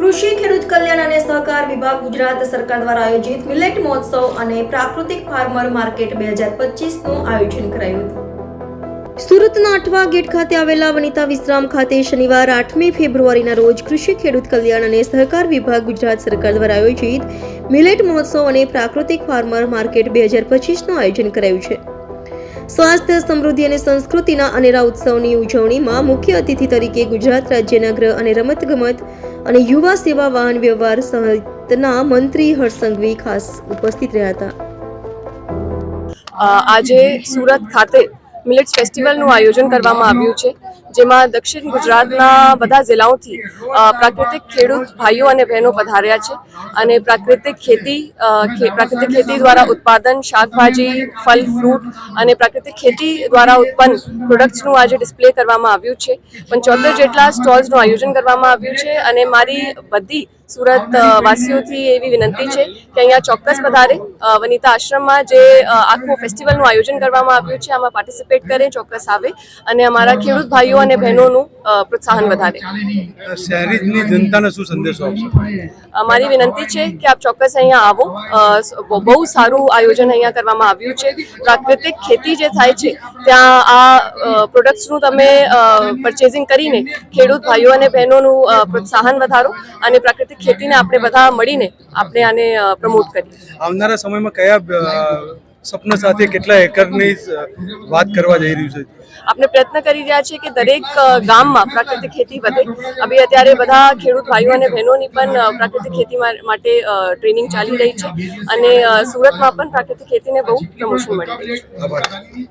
કૃષિ, ખેડૂત કલ્યાણ અને સહકાર વિભાગ ગુજરાત સરકાર દ્વારા આયોજિત મિલેટ મહોત્સવ અને પ્રાકૃતિક ફાર્મર માર્કેટ બે હજાર પચીસનું આયોજન કરાયું હતું. સુરતના અઠવા ગેટ ખાતે આવેલા વનિતા વિશ્રામ ખાતે શનિવાર આઠમી ફેબ્રુઆરીના રોજ કૃષિ, ખેડૂત કલ્યાણ અને સહકાર વિભાગ ગુજરાત સરકાર દ્વારા આયોજિત મિલેટ મહોત્સવ અને પ્રાકૃતિક ફાર્મર માર્કેટ બે હજાર પચીસનું આયોજન કરાયું છે. સ્વાસ્થ્ય, સમૃદ્ધિ અને સંસ્કૃતિના અનેરા ઉત્સવની ઉજવણીમાં મુખ્ય અતિથિ તરીકે ગુજરાત રાજ્યના ગૃહ અને રમતગમત અને યુવા સેવા, વાહન વ્યવહાર સહિતના મંત્રી હર્ષ ખાસ ઉપસ્થિત રહ્યા હતા. આજે સુરત ખાતે મિલેટ્સ ફેસ્ટિવલનું આયોજન કરવામાં આવ્યું છે. જેમાં દક્ષિણ ગુજરાતના બધા જિલ્લાઓથી પ્રાકૃતિક ખેડૂત ભાઈઓ અને બહેનો પધાર્યા છે અને પ્રાકૃતિક ખેતી પ્રાકૃતિક ખેતી દ્વારા ઉત્પાદન, શાકભાજી ફળ ફ્રૂટ અને પ્રાકૃતિક ખેતી દ્વારા ઉત્પન્ન પ્રોડક્ટ્સનું આજે ડિસ્પ્લે કરવામાં આવ્યું છે. પંચોતેર જેટલા સ્ટોલ્સનું આયોજન કરવામાં આવ્યું છે અને મારી બધી સુરત વાસીઓથી એવી વિનંતી છે કે અહીંયા ચોક્કસ પધારે. વનિતા આશ્રમમાં જે આખું ફેસ્ટિવલનું આયોજન કરવામાં આવ્યું છે, આમાં પાર્ટિસિપેટ કરે, ચોક્કસ આવે. અને અમારા ખેડૂત ભાઈઓ અને બહેનોનું પ્રોત્સાહન વધારે. શહેરીની જનતાને શું સંદેશો આપશો? અ, મારી વિનંતી છે કે આપ ચોક્કસ અહીંયા આવો. બહુ- સારું આયોજન અહીંયા કરવામાં આવ્યું છે. પ્રાકૃતિક ખેતી જે થાય છે ત્યાં આ પ્રોડક્ટ્સનું તમે પરચેઝિંગ કરીને ખેડૂત ભાઈઓ અને બહેનોનું પ્રોત્સાહન વધારો અને પ્રાકૃતિક ખેતીને આપણે બધા મળીને આપણે આને પ્રમોટ કરીએ. આવનારા સમયમાં કયા સપના સાથે કેટલા એકરની વાત કરવા જઈ રહ્યું છે? આપણે પ્રયત્ન કરી રહ્યા છીએ કે દરેક ગામમાં પ્રાકૃતિક ખેતી વધે. હવે અત્યારે બધા ખેડૂત ભાઈઓ અને બહેનોની પણ પ્રાકૃતિક ખેતી માટે ટ્રેનિંગ ચાલી રહી છે અને સુરતમાં પણ પ્રાકૃતિક ખેતીને બહુ પ્રમોશન મળી રહ્યું છે.